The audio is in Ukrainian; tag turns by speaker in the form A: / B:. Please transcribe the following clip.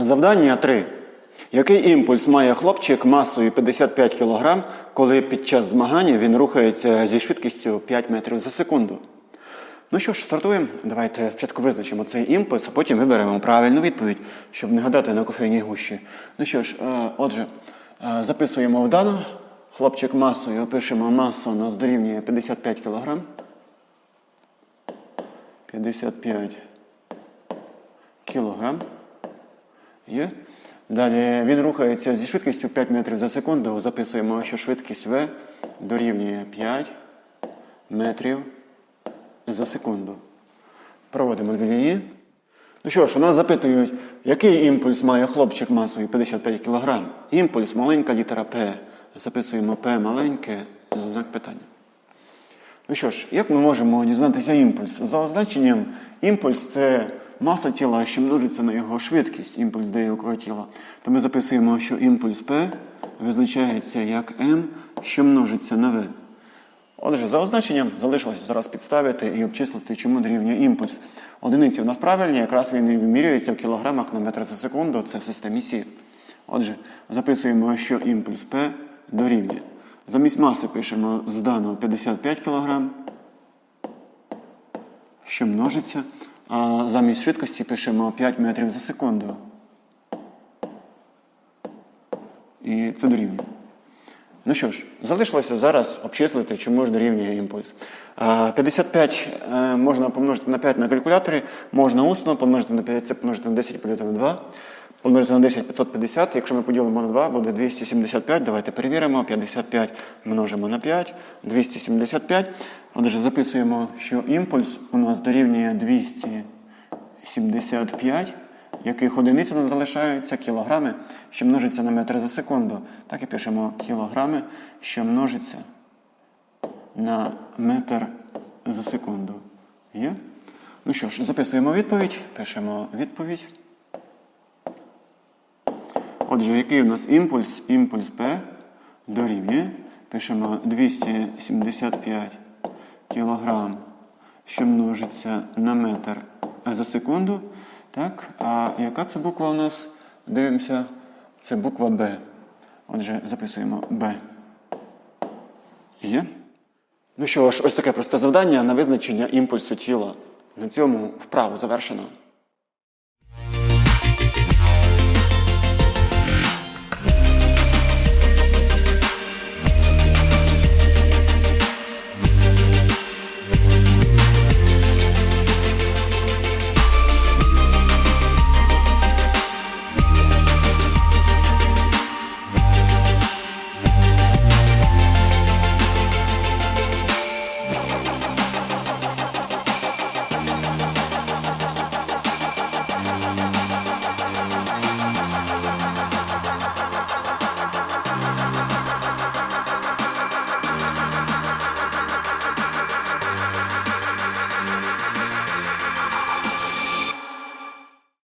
A: Завдання 3. Який імпульс має хлопчик масою 55 кг, коли під час змагання він рухається зі швидкістю 5 метрів за секунду? Ну що ж, стартуємо. Давайте спочатку визначимо цей імпульс, а потім виберемо правильну відповідь, щоб не гадати на кофейній гущі. Ну що ж, е, отже, е, записуємо вдано. Хлопчик масою пишемо масу у нас дорівнює 55 кг. 55 кілограм. Є. Далі він рухається зі швидкістю 5 метрів за секунду. Записуємо, що швидкість V дорівнює 5 метрів за секунду. Проводимо дві лінії. Ну що ж, у нас запитують, який імпульс має хлопчик масою 55 кг? Імпульс маленька літера П. Записуємо П маленьке, знак питання. Ну що ж, як ми можемо дізнатися імпульс? За означенням, імпульс це маса тіла, що множиться на його швидкість, імпульс деякого тіла. То ми записуємо, що імпульс P визначається як m, що множиться на v. Отже, за означенням залишилося зараз підставити і обчислити, чому дорівнює імпульс. Одиниці в нас правильні, якраз він і вимірюється в кілограмах на метр за секунду, це в системі Сі. Отже, записуємо, що імпульс P дорівнює. Замість маси пишемо з даного 55 кг, що множиться, а замість швидкості пишемо 5 метрів за секунду. І це дорівнює. Ну що ж, залишилося зараз обчислити, чому ж дорівнює імпульс. 55 е, можна помножити на 5 на калькуляторі, можна усно помножити на 5, це помножити на 10 поділити на 2. Помножити на 10 550. Якщо ми поділимо на 2, буде 275. Давайте перевіримо. 55 множимо на 5, 275. Отже, записуємо, що імпульс у нас дорівнює 275. Яких одиниць у нас залишаються? Кілограми, що множиться на метр за секунду. Так і пишемо кілограми, що множиться на метр за секунду. Є? Ну що ж, записуємо відповідь, пишемо відповідь. Отже, який у нас імпульс? Імпульс P дорівнює. Пишемо 275 кілограм, що множиться на метр за секунду. Так, а яка це буква у нас? Дивимося, це буква Б. Отже, записуємо Б. Є? Ну що ж, ось таке просте завдання на визначення імпульсу тіла. На цьому вправу завершено.